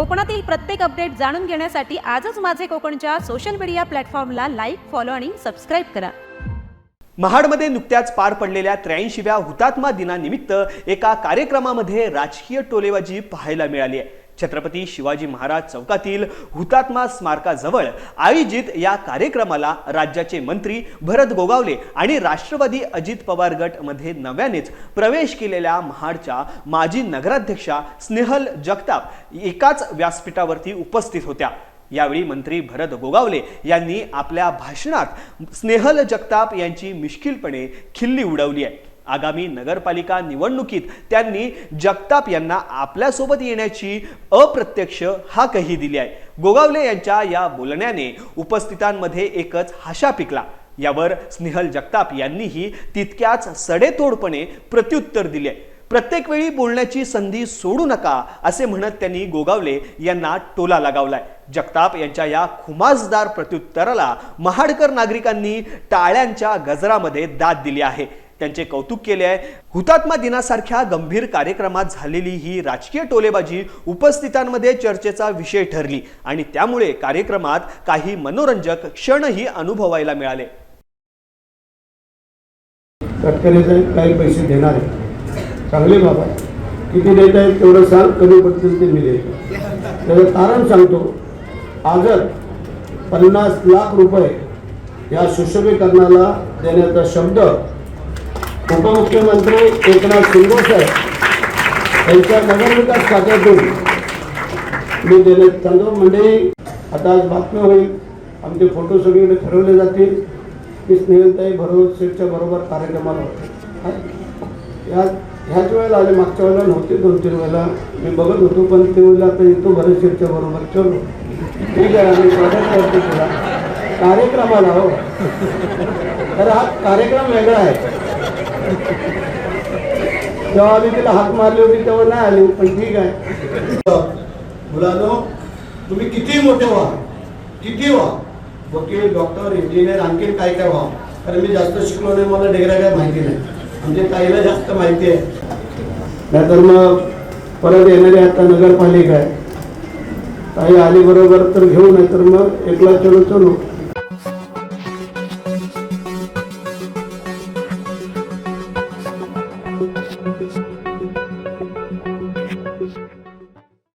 कोकणातील प्रत्येक अपडेट जाणून घेण्यासाठी आजच माझे कोकणच्या सोशल मीडिया प्लॅटफॉर्मला लाईक फॉलो आणि सबस्क्राईब करा. महाडमध्ये नुकत्याच पार पडलेल्या त्र्याऐंशीव्या हुतात्मा दिनानिमित्त एका कार्यक्रमामध्ये राजकीय टोलेबाजी पाहायला मिळाली आहे. छत्रपती शिवाजी महाराज चौकातील हुतात्मा स्मारकाजवळ आयोजित या कार्यक्रमाला राज्याचे मंत्री भरत गोगावले आणि राष्ट्रवादी अजित पवार गटमध्ये नव्यानेच प्रवेश केलेल्या महाडच्या माजी नगराध्यक्षा स्नेहल जगताप एकाच व्यासपीठावरती उपस्थित होत्या. यावेळी मंत्री भरत गोगावले यांनी आपल्या भाषणात स्नेहल जगताप यांची मिश्किलपणे खिल्ली उडवली आहे. आगामी नगरपालिका निवडणुकीत त्यांनी जगताप यांना आपल्यासोबत येण्याची अप्रत्यक्ष हाकही दिली आहे. गोगावले यांच्या या बोलण्याने उपस्थितांमध्ये एकच हाशा पिकला. यावर स्नेहल जगताप यांनीही तितक्याच सडेतोडपणे प्रत्युत्तर दिले प्रत्येक वेळी बोलण्याची संधी सोडू नका असे म्हणत त्यांनी गोगावले यांना टोला लगावलाय. जगताप यांच्या या खुमासदार प्रत्युत्तराला महाडकर नागरिकांनी टाळ्यांच्या गजरामध्ये दाद दिली आहे. त्यांचे कौतुक केले आहे. हुतात्मा दिनासारख्या गंभीर कार्यक्रमात झालेली ही राजकीय टोलेबाजी उपस्थितांमध्ये चर्चेचा विषय ठरली आणि त्यामुळे कार्यक्रमात काही मनोरंजक क्षणही अनुभवायला मिळाले. तटकरेचे काही पैसे देणार आहे चांगले बाबा. किती देत आहेत तेवढं सांग कमी पडतील ते मी देतो. त्याचं कारण सांगतो आजच पन्नास लाख रुपये या सुशोभीकरणाला देण्याचा शब्द उपमुख्यमंत्री एकनाथ शिंदे साहेब यांच्या नगरविकास खात्यातून मी देण्यात चांदो मंडळी आता आज बातमी होईल. आमचे फोटो सगळीकडे ठरवले जातील. की स्नेहलताई भरोस शेठच्या बरोबर कार्यक्रमाला होते. या ह्याच वेळेला आले मागच्या वेळेला नव्हते दोन तीन वेळेला. मी बघत होतो पण ते वेळेला आता येतो भरत शेठच्या बरोबर. चलो. ठीक आहे आम्ही स्वागत करतो तुला. कार्यक्रमाला हो. तर हा कार्यक्रम वेगळा आहे. जेव्हा आम्ही तिला हाक मारली होती तेव्हा नाही आली पण ठीक आहे. मुलांनो तुम्ही किती मोठे व्हा? किती व्हा? वकील डॉक्टर इंजिनियर आणखीन काय काय व्हा? कारण मी जास्त शिकलो नाही मला डेगरा काय माहिती नाही. म्हणजे ताईला जास्त माहिती आहे. नाहीतर मग परत येणारी आता नगरपालिका आहे. ताई आली बरोबर तर घेऊ नाही तर मग एकला चलो चलो.